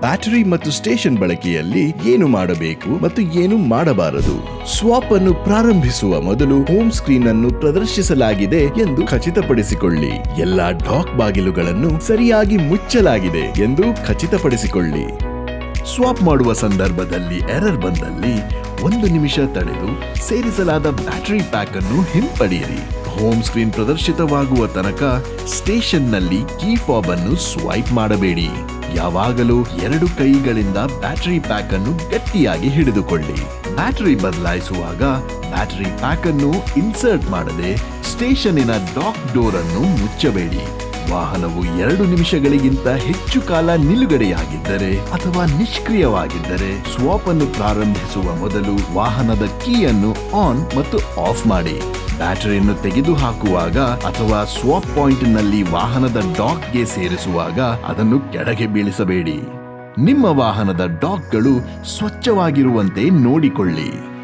Battery ಮತ್ತು station ಬಳಕೆಯಲ್ಲಿ ಏನು ಮಾಡಬೇಕು ಮತ್ತು ಏನು ಮಾಡಬಾರದು? ಸ್ವಾಪ್ ಅನ್ನು ಪ್ರಾರಂಭಿಸುವ ಮೊದಲು ಹೋಮ್ ಸ್ಕ್ರೀನ್ ಅನ್ನು ಪ್ರದರ್ಶಿಸಲಾಗಿದೆ ಎಂದು ಖಚಿತಪಡಿಸಿಕೊಳ್ಳಿ. ಎಲ್ಲಾ ಡಾಕ್ ಬಾಗಿಲುಗಳನ್ನು ಸರಿಯಾಗಿ ಮುಚ್ಚಲಾಗಿದೆ ಎಂದು ಖಚಿತಪಡಿಸಿಕೊಳ್ಳಿ. ಸ್ವಾಪ್ ಮಾಡುವ ಸಂದರ್ಭದಲ್ಲಿ ಎರರ್ ಬಂದಲ್ಲಿ ಒಂದು ನಿಮಿಷ ತಡೆದು ಸೇರಿಸಲಾದ ಬ್ಯಾಟರಿ ಪ್ಯಾಕ್ ಅನ್ನು ಹಿಂಪಡೆಯಿರಿ. ಹೋಮ್ ಸ್ಕ್ರೀನ್ ಪ್ರದರ್ಶಿತವಾಗುವ ತನಕ ಸ್ಟೇಷನ್ನಲ್ಲಿ ಕೀ ಫಾಬ್ ಅನ್ನು ಸ್ವೈಪ್ ಮಾಡಬೇಡಿ. ಯಾವಾಗಲೂ ಎರಡು ಕೈಗಳಿಂದ ಬ್ಯಾಟರಿ ಪ್ಯಾಕ್ ಅನ್ನು ಗಟ್ಟಿಯಾಗಿ ಹಿಡಿದುಕೊಳ್ಳಿ. ಬ್ಯಾಟರಿ ಬದಲಾಯಿಸುವಾಗ ಬ್ಯಾಟರಿ ಪ್ಯಾಕ್ ಅನ್ನು ಇನ್ಸರ್ಟ್ ಮಾಡದೆ ಸ್ಟೇಷನಿನ ಡಾಕ್ ಡೋರ್ ಅನ್ನು ಮುಚ್ಚಬೇಡಿ. ವಾಹನವು ಎರಡು ನಿಮಿಷಗಳಿಗಿಂತ ಹೆಚ್ಚು ಕಾಲ ನಿಲುಗಡೆಯಾಗಿದ್ದರೆ ಅಥವಾ ನಿಷ್ಕ್ರಿಯವಾಗಿದ್ದರೆ ಸ್ವಾಪ್ ಅನ್ನು ಪ್ರಾರಂಭಿಸುವ ಮೊದಲು ವಾಹನದ ಕೀಯನ್ನು ಆನ್ ಮತ್ತು ಆಫ್ ಮಾಡಿ. ಬ್ಯಾಟರಿಯನ್ನು ತೆಗೆದುಹಾಕುವಾಗ ಅಥವಾ ಸ್ವಾಪ್ ಪಾಯಿಂಟ್ನಲ್ಲಿ ವಾಹನದ ಡಾಕ್ಗೆ ಸೇರಿಸುವಾಗ ಅದನ್ನು ಕೆಳಗೆ ಬೀಳಿಸಬೇಡಿ. ನಿಮ್ಮ ವಾಹನದ ಡಾಕ್ಗಳು ಸ್ವಚ್ಛವಾಗಿರುವಂತೆ ನೋಡಿಕೊಳ್ಳಿ.